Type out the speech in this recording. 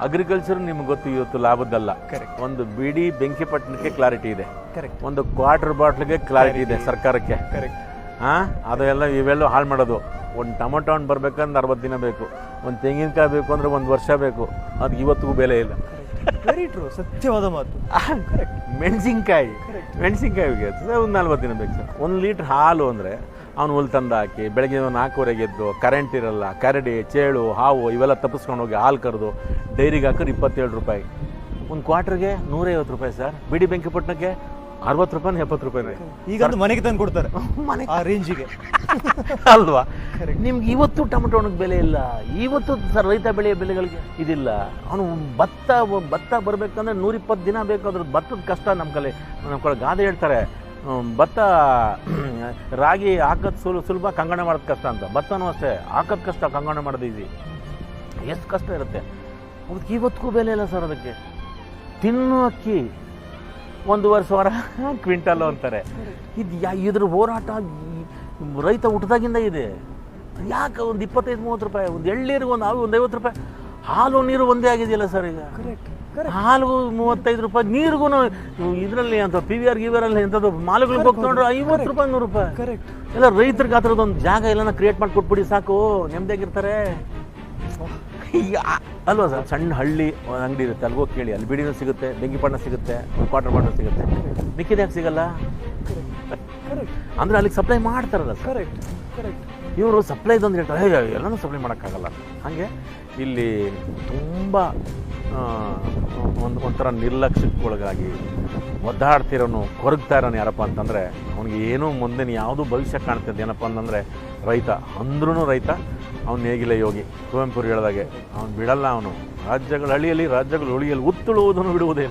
Agriculture ನಿಮ್ಗೆ ಗೊತ್ತು ಇವತ್ತು ಲಾಭದ್ದಲ್ಲ. ಒಂದು ಬಿಡಿ ಬೆಂಕಿಪಟ್ಟಣಕ್ಕೆ ಕ್ಲಾರಿಟಿ ಇದೆ. ಒಂದು ಕ್ವಾರ್ಟರ್ ಬಾಟ್ಲಿಗೆ ಕ್ಲಾರಿಟಿ ಇದೆ ಸರ್ಕಾರಕ್ಕೆ. ಹಾ? ಅದೆಲ್ಲ ಇವೆಲ್ಲ ಹಾಳು ಮಾಡೋದು. ಒಂದು ಟೊಮೊಟೊ ಹಣ್ಣು ಬರ್ಬೇಕಂದ್ರೆ ಅರವತ್ತು ದಿನ ಬೇಕು. ಒಂದು ತೆಂಗಿನಕಾಯಿ ಬೇಕು ಅಂದ್ರೆ ಒಂದು ವರ್ಷ ಬೇಕು. ಅದು ಇವತ್ತಿಗೂ ಬೆಲೆ ಇಲ್ಲ. ಸತ್ಯವಾದ ಮಾತು. ಮೆಣಸಿನ್ಕಾಯಿ. ಮೆಣಸಿನ್ಕಾಯಿ ಒಂದು ನಲ್ವತ್ತು ದಿನ ಬೇಕು ಸರ್. ಒಂದು ಲೀಟ್ರ್ ಹಾಲು ಅಂದರೆ ಅವ್ನು ಹುಲ್ ತಂದು ಹಾಕಿ ಬೆಳಗ್ಗೆ ನಾಲ್ಕೂವರೆಗೆ ಎದ್ದು ಕರೆಂಟ್ ಇರಲ್ಲ ಕರಡಿ ಚೇಳು ಹಾವು ಇವೆಲ್ಲ ತಪ್ಪಿಸ್ಕೊಂಡು ಹೋಗಿ ಹಾಲು ಕರೆದು ಡೈರಿಗೆ ಹಾಕಿದ್ರೆ ಇಪ್ಪತ್ತೇಳು ರೂಪಾಯಿ. ಒಂದು ಕ್ವಾರ್ಟ್ರಿಗೆ ನೂರೈವತ್ತು ರೂಪಾಯಿ ಸರ್. ಬಿಡಿ ಬೆಂಕಿಪಟ್ಟಣಕ್ಕೆ ಅರವತ್ತು ರೂಪಾಯಿ ಎಪ್ಪತ್ತು ರೂಪಾಯಿ ಈಗ ಮನೆಗೆ ತಂದು ಕೊಡ್ತಾರೆ. ಮನೆ ಆ ರೇಂಜಿಗೆ ಅಲ್ವಾ? ನಿಮ್ಗೆ ಇವತ್ತು ಟೊಮೆಟೊ ಹಣ್ಣಿಗೆ ಬೆಲೆ ಇಲ್ಲ. ಇವತ್ತು ಸರ್ ರೈತ ಬೆಳೆಯ ಬೆಲೆಗಳಿಗೆ ಇದಿಲ್ಲ. ಅವನು ಭತ್ತ ಭತ್ತ ಬರಬೇಕಂದ್ರೆ ನೂರಿಪ್ಪತ್ತು ದಿನ ಬೇಕು. ಅದ್ರ ಭತ್ತದ ಕಷ್ಟ ನಮ್ಮ ಕಲೆ. ನಮ್ಮ ಕಡೆ ಗಾದೆ ಹೇಳ್ತಾರೆ. ಭತ್ತ ರಾಗಿ ಹಾಕೋದು ಸುಲ್ ಸುಲಭ ಕಂಗಣ ಮಾಡೋದು ಕಷ್ಟ ಅಂತ. ಭತ್ತನೂ ಅಷ್ಟೇ. ಹಾಕೋದು ಕಷ್ಟ, ಕಂಗಣ ಮಾಡೋದು ಈಸಿ ಎಷ್ಟು ಕಷ್ಟ ಇರುತ್ತೆ. ಅದಕ್ಕೆ ಇವತ್ತಿಗೂ ಬೆಲೆ ಇಲ್ಲ ಸರ್ ಅದಕ್ಕೆ. ತಿನ್ನು ಅಕ್ಕಿ ಒಂದೂವರೆ ಸಾವಿರ ಕ್ವಿಂಟಲ್ ಅಂತಾರೆ. ಇದು ಯಾ ಇದ್ರ ಹೋರಾಟ ರೈತ ಹುಟ್ಟದಾಗಿಂದ ಇದೆ. ಯಾಕೆ ಒಂದು ಇಪ್ಪತ್ತೈದು, ಮೂವತ್ತು ರೂಪಾಯಿ, ಒಂದು ಎಳ್ಳೀರಿಗೆ ಒಂದು ಒಂದು ಐವತ್ತು ರೂಪಾಯಿ. ಹಾಲು, ನೀರು ಒಂದೇ ಆಗಿದೆಯಲ್ಲ ಸರ್ ಈಗ. ಕರೆಕ್ಟ್ ಹಾಲು ಮೂವತ್ತೈದು ರೂಪಾಯಿ ನೀರಿಗೂ ಇದರಲ್ಲಿ ಅಂತ ಪಿ ವಿ ಆರ್ ಗಿ ಅಲ್ಲಿ ಎಂಥದ್ದು ಮಾಲುಗಳಿಗೆ ಹೋಗ್ಕೊಂಡ್ರೆ ಐವತ್ತು ರೂಪಾಯಿ ನೂರು ರೂಪಾಯಿ. ಕರೆಕ್ಟ್. ಎಲ್ಲ ರೈತರಿಗೆ ಆ ಥರದ್ದು ಒಂದು ಜಾಗ ಎಲ್ಲನ ಕ್ರಿಯೇಟ್ ಮಾಡಿ ಕೊಟ್ಬಿಡಿ ಸಾಕು ನೆಮ್ಮದಿಯಾಗಿರ್ತಾರೆ. ಅಲ್ವಾ ಸರ್? ಸಣ್ಣ ಹಳ್ಳಿ ಒಂದು ಅಂಗಡಿ ಇರುತ್ತೆ ಅಲ್ಗೋ ಕೇಳಿ. ಅಲ್ಲಿ ಬಿಡಿನೂ ಸಿಗುತ್ತೆ ಬೆಂಕಿಪಣ್ಣ ಸಿಗುತ್ತೆ ಕ್ವಾರ್ಟರ್ ಪಾಟರ್ ಸಿಗುತ್ತೆ. ಮಿಕ್ಕಿದ್ಯಾಕೆ ಸಿಗಲ್ಲ? ಅಂದ್ರೆ ಅಲ್ಲಿಗೆ ಸಪ್ಲೈ ಮಾಡ್ತಾರಲ್ಲ ಸರ್. ಕರೆಕ್ಟ್. ಕರೆಕ್ಟ್. ಇವರು ಸಪ್ಲೈ ಅಂತ ಹೇಳ್ತಾರೆ ಎಲ್ಲನೂ ಸಪ್ಲೈ ಮಾಡೋಕ್ಕಾಗಲ್ಲ ಹಾಗೆ ಇಲ್ಲಿ ತುಂಬ ಒಂದು ಒಂಥರ ನಿರ್ಲಕ್ಷ್ಯಕ್ಕೊಳಗಾಗಿ ಒದ್ದಾಡ್ತಿರೋನು, ಕೊರಗ್ತಾ ಇರೋನು ಯಾರಪ್ಪ ಅಂತಂದರೆ, ಅವನಿಗೆ ಏನೂ ಮುಂದಿನ ಯಾವುದೂ ಭವಿಷ್ಯ ಕಾಣ್ತಿದ್ದೆ ಏನಪ್ಪ ಅಂತಂದರೆ, ರೈತ. ಅಂದ್ರೂ ರೈತ, ಅವನು ನೇಗಿಲೆ ಯೋಗಿ. ಕುವೆಂಪುರು ಹೇಳಿದಾಗೆ, ಅವನು ಬಿಡಲ್ಲ ಅವನು. ರಾಜ್ಯಗಳ ಹಳಿಯಲ್ಲಿ ರಾಜ್ಯಗಳು ಉಳಿಯಲ್ಲಿ ಉತ್ತುಳುವುದನ್ನು ಬಿಡುವುದೇ.